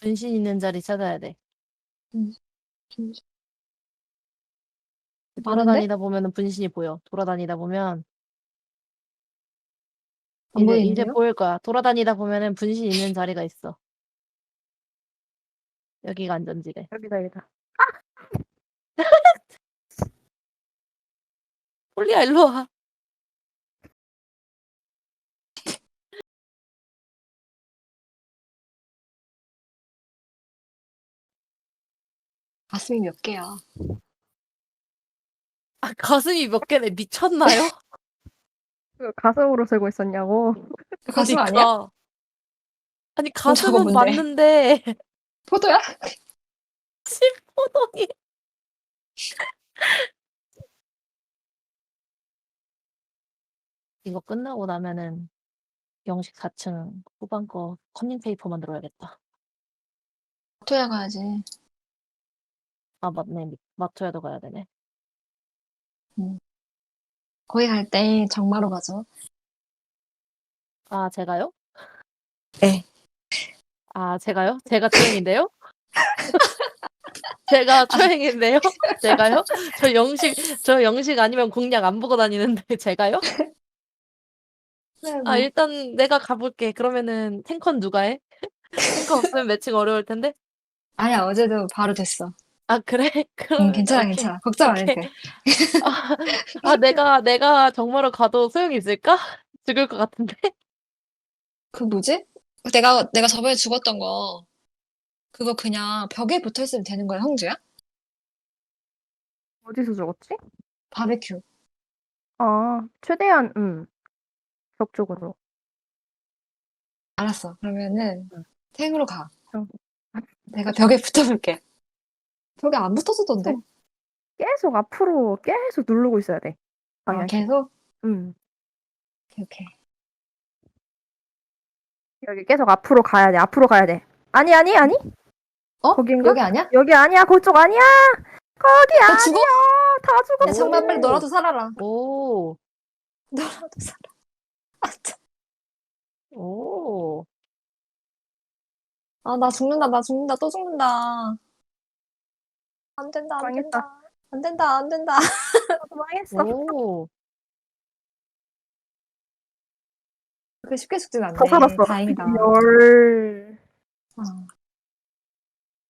분신 있는 자리 찾아야 돼. 음. 돌아다니다 보면은 분신이 보여. 돌아다니다 보면 안 이제, 이제 보이는데요? 보일 거야. 돌아다니다 보면은 분신 있는 자리가 있어. 여기가 안전지대. 여기다 여기다. 폴리야 일로 와. 가슴이 몇 개야? 아, 가슴이 몇 개네. 미쳤나요? 그 가슴으로 세고 있었냐고. 그 가슴 아니야? 그러니까. 아니 그럼 저거 가슴은 뭔데? 맞는데 포도야? 심포동이 이거 끝나고 나면은 영식 4층 후반 거 커닝 페이퍼 만들어야겠다. 포도야 가야지. 아 맞네. 미- 마토야도 가야 되네. 거기 갈 때 정마로 가죠. 아 제가요? 네. 아 제가요? 제가 초행인데요? 제가 초행인데요? 제가요? 저 영식 저 영식 아니면 공략 안 보고 다니는데 제가요? 아 일단 내가 가볼게. 그러면은 탱컨 누가 해? 탱커 없으면 매칭 어려울 텐데. 아니야 어제도 바로 됐어. 아 그래? 응, 그럼 괜찮아 오케이. 괜찮아. 걱정 안 해도 오케이. 돼. 아, 아 내가 내가 정말로 가도 소용이 있을까? 죽을 것 같은데. 그 뭐지? 내가 내가 저번에 죽었던 거 그거 그냥 벽에 붙어 있으면 되는 거야 형주야? 어디서 죽었지? 바베큐. 아 최대한 음. 벽 쪽으로. 알았어. 그러면은 응. 탱으로 가. 응. 내가 벽에 붙어 볼게. 벽에 안 붙어서던데? 계속 앞으로 계속 누르고 있어야 돼. 아, 방향. 계속? 음. 오케이, 오케이. 여기 계속 앞으로 가야 돼. 앞으로 가야 돼. 아니 아니 아니. 어? 거긴가? 여기 아니야? 여기 아니야. 그쪽 아니야. 거기 너 아니야. 죽어? 다 야, 죽었어. 정말 빨리 너라도 살아라. 오. 너라도 살아. 아, 참. 오. 아, 나 죽는다, 나 죽는다, 또 죽는다. 안 된다, 안 망했다. 된다. 안 된다, 안 된다. 망했어. 오. 그렇게 쉽게 죽진 않네. 더 살았어. 다행이다. 열. 어.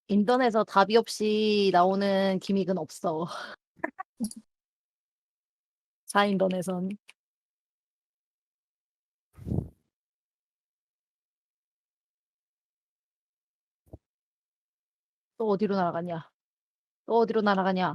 인터넷에서 답이 없이 나오는 기믹은 없어. 자인던에선. 또 어디로 날아가냐? 또 어디로 날아가냐?